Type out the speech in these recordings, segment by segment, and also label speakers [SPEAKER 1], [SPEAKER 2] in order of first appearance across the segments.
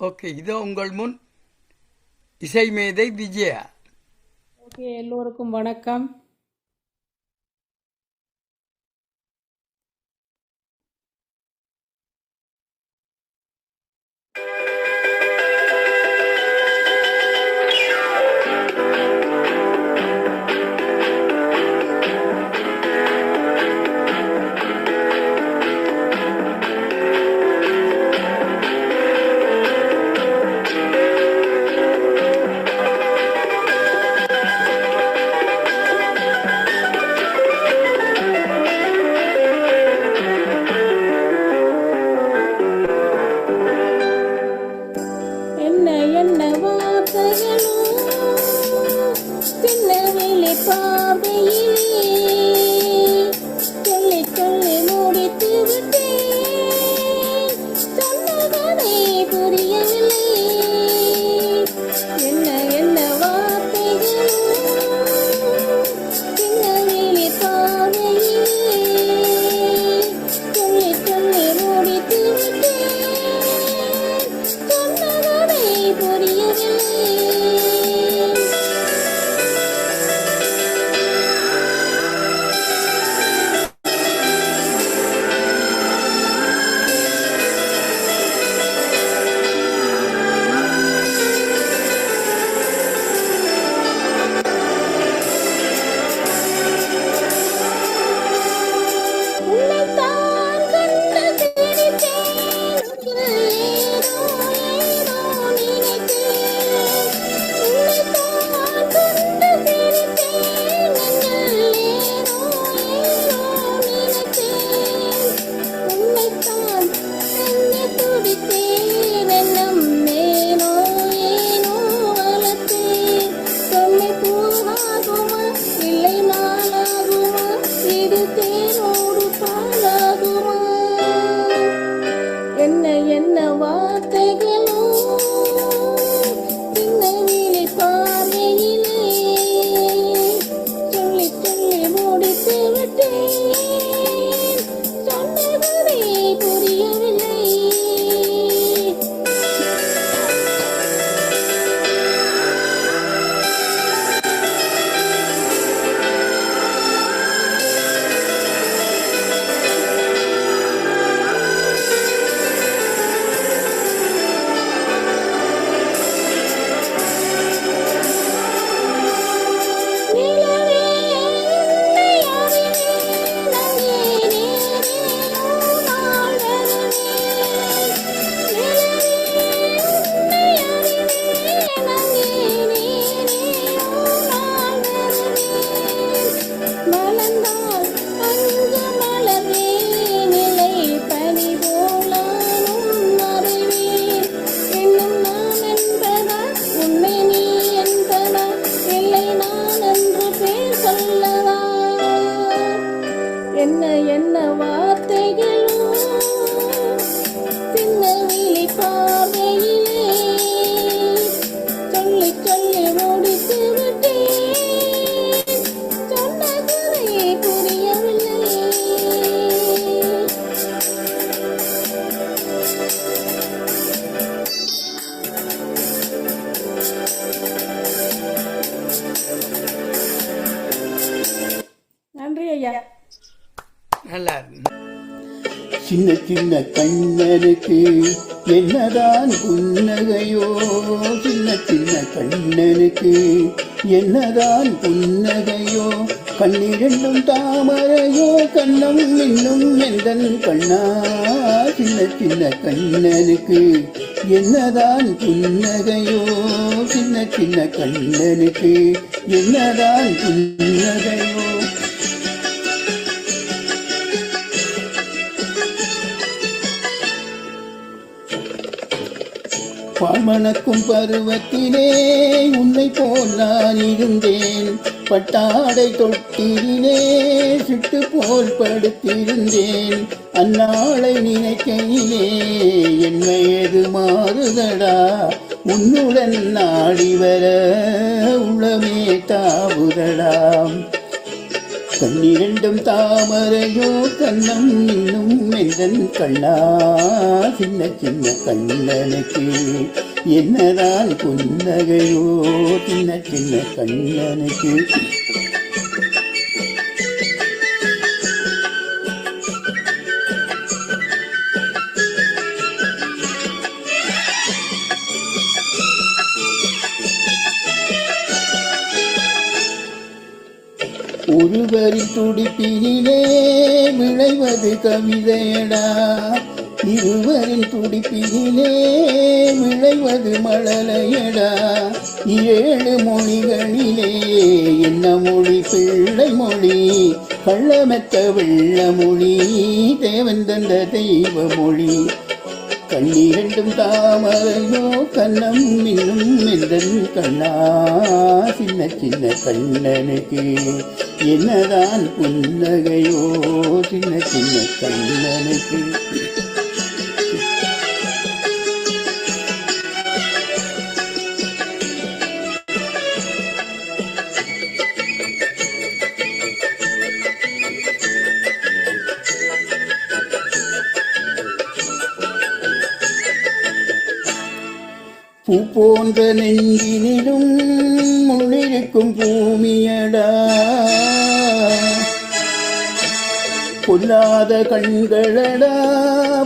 [SPEAKER 1] Okay இதோ உங்கள் முன் இசை மேதை விஜயா.
[SPEAKER 2] ஓகே எல்லோருக்கும் வணக்கம். சின்ன
[SPEAKER 3] கண்ணனுக்கு என்னதான் புன்னகையோ? சின்ன சின்ன கண்ணனுக்கு என்னதான் புன்னகையோ? கண்ணிரண்டும் தாமரையோ கண்ணம் இன்னும் எந்தன் கண்ணா? சின்ன சின்ன கண்ணனுக்கு என்னதான் புன்னகையோ? சின்ன சின்ன கண்ணனுக்கு என்னதான் புன்னகையோ? பால்மணக்கும் பருவத்திலே உன்னை போல் நான் இருந்தேன். பட்டாடை தொட்டிலே சுட்டு போல் படுத்திருந்தேன். அந்நாளை நினைக்கையிலே என் எது மாறுதடா. உன்னுடன் நாடி வர உளமே தாவுதடாம் கண்ணிரண்டும் தாமரையோ கண்ணம் இன்னும் எந்தன் கண்ணா. சின்ன சின்ன கண்ணனுக்கு என்னதான் புன்னகையோ சின்ன சின்ன கண்ணனுக்கு ஒருவரின் துடிப்பினிலே விளைவது கவிதையடா. இருவரின் துடிப்பினிலே விளைவது மழலையடா. ஏழு மொழிகளிலே என்ன மொழி? பிள்ளை மொழி. கள்ளமெத்த வெள்ள மொழி. தேவன் தந்த தெய்வ மொழி. கண்ணீரண்டும் தாமரையோ கண்ணம் இன்னும் எந்தன் கண்ணா. சின்ன சின்ன கண்ணனுக்கு என்னதான் புன்னகையோ சின்ன சின்ன கண்ணனுக்கு. பூ போன்ற நெஞ்சினிலும் முள்ளிருக்கும் பூமியடா. பொல்லாத கண்களடா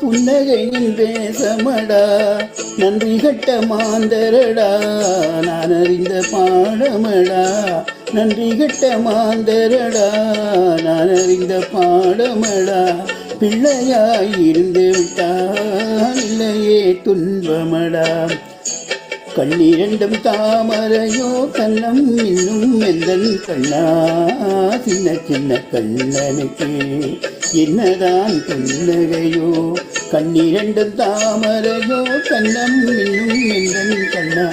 [SPEAKER 3] புன்னகையின் பேசமடா நன்றி கட்ட மாந்தரடா நான் அறிந்த பாடமடா. நன்றி கட்ட மாந்தரடா நான் அறிந்த பாடமடா. பிள்ளையாய் இருந்து விட்டால் இல்லையே துன்பமடா. கண்ணிரண்டும் தாமரையோ கண்ணம் இன்னும் எந்தன் கண்ணா சின்ன சின்ன கண்ணனுக்கு. என்னதான் புன்னகையோ கண்ணிரண்டும் தாமரையோ கண்ணம் இன்னும் எந்தன் கண்ணா.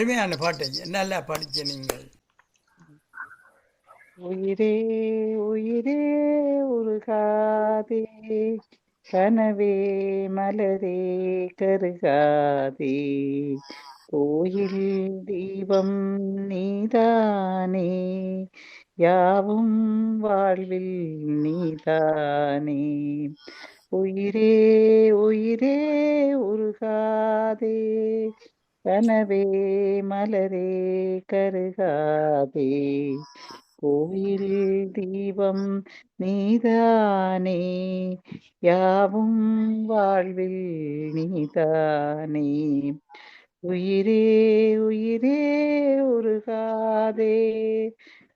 [SPEAKER 1] அருமையான பாட்டு. நல்லா படிச்ச நீங்கள்?
[SPEAKER 4] உயிரே உயிரே உருகாதே. கனவே மலரே கருகாதே. கோயில் தீபம் நீதானே. யாவும் வாழ்வில் நீதானே. உயிரே உயிரே உருகாதே. கனவே மலரே கருகாதே. கோயில் தீபம் நீதானே யாவும் வாழ்வில் நீதானே. உயிரே உயிரே உருகாதே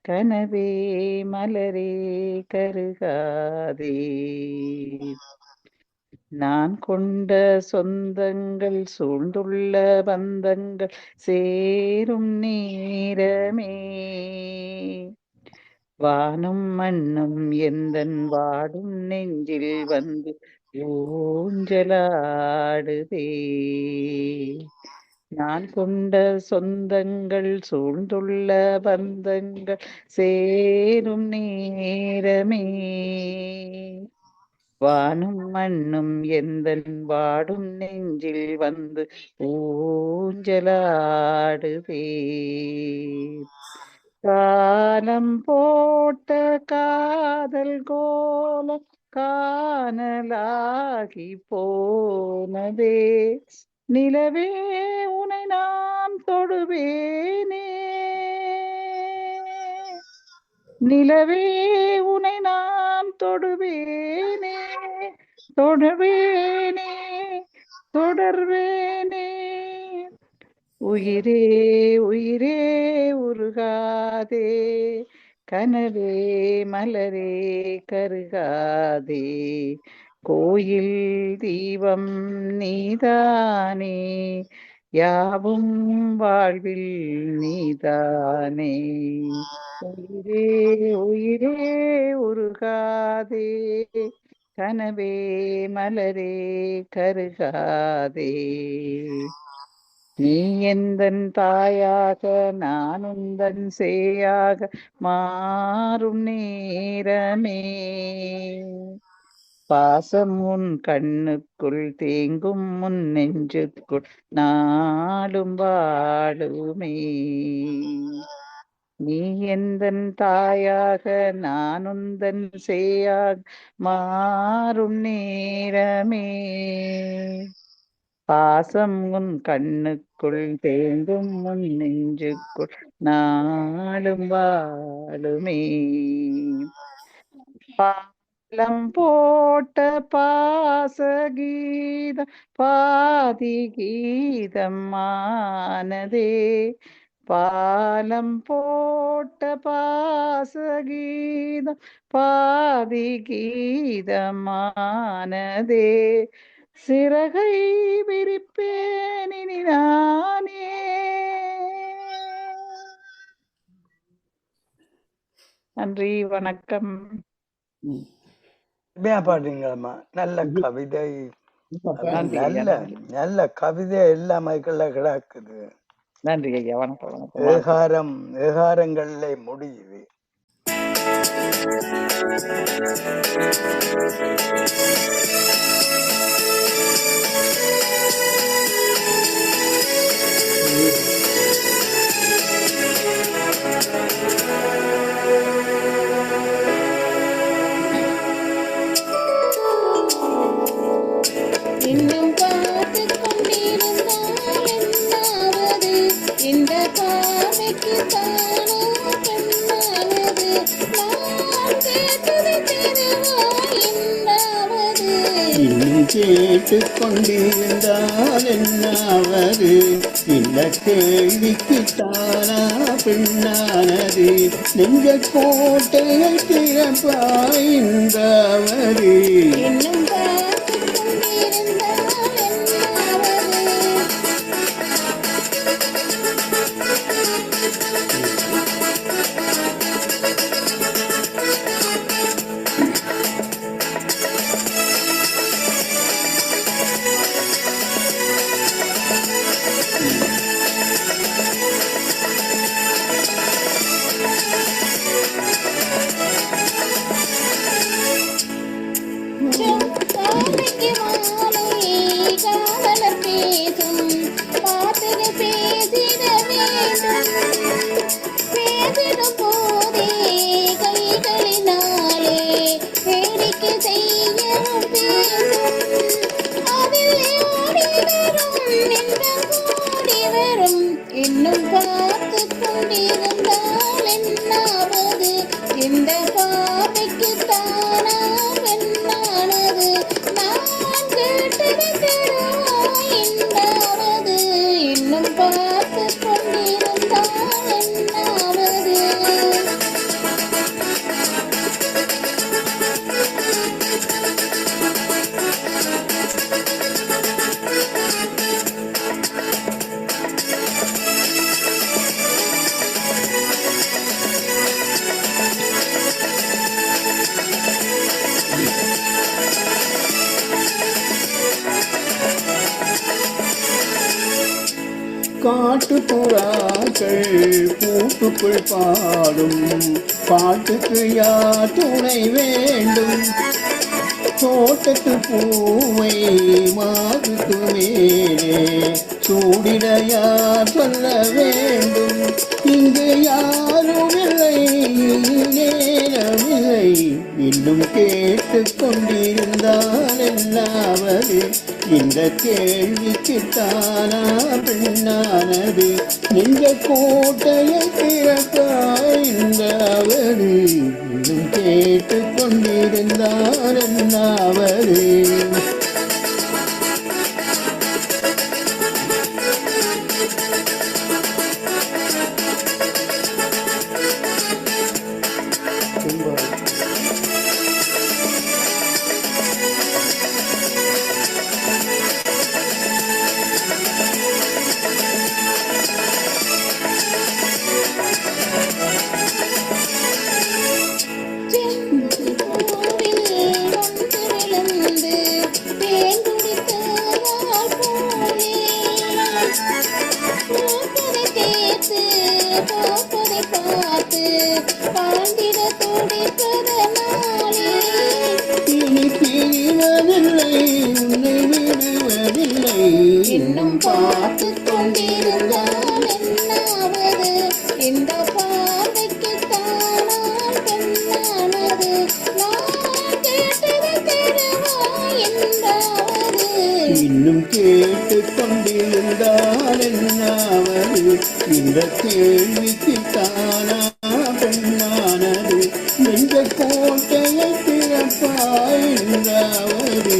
[SPEAKER 4] கனவே மலரே கருகாதே. நான் கொண்ட சொந்தங்கள் சூழ்ந்துள்ள பந்தங்கள் சேரும் நேரமே. வானும் மண்ணும் எந்தன் வாடும் நெஞ்சில் வந்து ஊஞ்சலாடுதே. நான் கொண்ட சொந்தங்கள் சூழ்ந்துள்ள பந்தங்கள் சேரும் நேரமே. வானும் மண்ணும் எந்தன் வாடும் நெஞ்சில் வந்து ஊஞ்சலாடுதே. காலம் போட்ட காதல் கோல காணலாகி போனதே. நிலவே உனை நான் தொடுவேனே. நிலவே உனை நான் தொடுவேனே தொடவேனே தொடர்வேனே. உயிரே உயிரே உருகாதே கனவே மலரே கருகாதே. கோயில் தீபம் நீதானே யாவும் வாழ்வில் நீதானே. உயிரே உயிரே உருகாதே கனவே மலரே கருகாதே. நீ எந்தன் தாயாக நான் உந்தன் சேயாக மாறும் நேரமே. பாசம் உன் கண்ணுக்குள் தேங்கும் முன் நெஞ்சுக்குள் நாளும் வாழுமே. நீ எந்தன் தாயாக நானுந்தன் செய்யா மாறும் நேரமே. பாசம் உன் கண்ணுக்குள் தேங்கும் உன் நெஞ்சுக்குள் நாளும் வாழுமே. பாலம் போட்ட பாசகீதம் பாதி கீதம் ஆனதே. பாலம் போட்ட பாசகீதம் பாதி கீதமானதே சிறகை விரிப்பேன் இனி நானே நன்றி வணக்கம்
[SPEAKER 1] பாடுறீங்களம்மா நல்ல கவிதை நல்ல. நல்ல கவிதை எல்லாம் கிடக்குது
[SPEAKER 4] நன்றி ஐயா வணக்கம் வணக்கம் வணக்கம்.
[SPEAKER 1] ஏகாரம் ஏகாரங்கள்ல முடியுது
[SPEAKER 3] you கேட்டு கொண்டிருந்தால் என்னாவது இந்த கேள்விக்கு தானா பெண்ணானது. நெஞ்ச கோட்டையை திறப்பாய்ந்தாவது
[SPEAKER 2] இன்னும் மாலை
[SPEAKER 3] காட்டு புறாக்கள் கூட்டுக்குள் பாடும் பாட்டுக்கு யார் துணை வேண்டும். தோட்டத்து பூவை மாதுக்கு மேலே சூடிட யார் சொல்ல வேண்டும். இங்கு யாரும் இல்லை நேரமில்லை இன்னும் கேட்டு கொண்டிருந்தால் என்னாவது இந்த கேள்விக்கு தானா பெண்ணானது? இந்த கோட்டையை திறக்காய் இந்த அவரு இன்னும் கேட்டு கொண்டிருந்தால் என்னாவது
[SPEAKER 2] Thank you.
[SPEAKER 3] இனி பிரிவதில்லை உன்னை விடுவதில்லை
[SPEAKER 2] இன்னும் பார்த்து கொண்டிருந்தால் என்னாவது? இந்த பார்வைக்கு தானால் பெண்ணானது நான் என்றாவது
[SPEAKER 3] இன்னும் கேட்டு கொண்டிருந்தால் என்னாவது? இந்த கேள்விக்கு தானா பெண்ணான எந்த கோட்டையை திறப்பாய் என்றாவது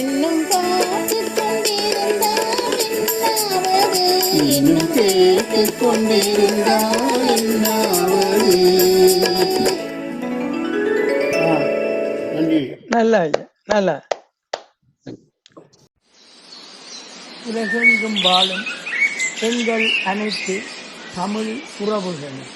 [SPEAKER 2] இன்னும் பார்த்து கொண்டிருந்தால் என்னாவது
[SPEAKER 3] இன்னும் கேட்டு கொண்டிருந்தால் என்னாவது
[SPEAKER 1] நல்ல. நல்ல உலகெங்கும் வாழும் எங்கள் அனைத்து தமிழ் உறவுகளும்.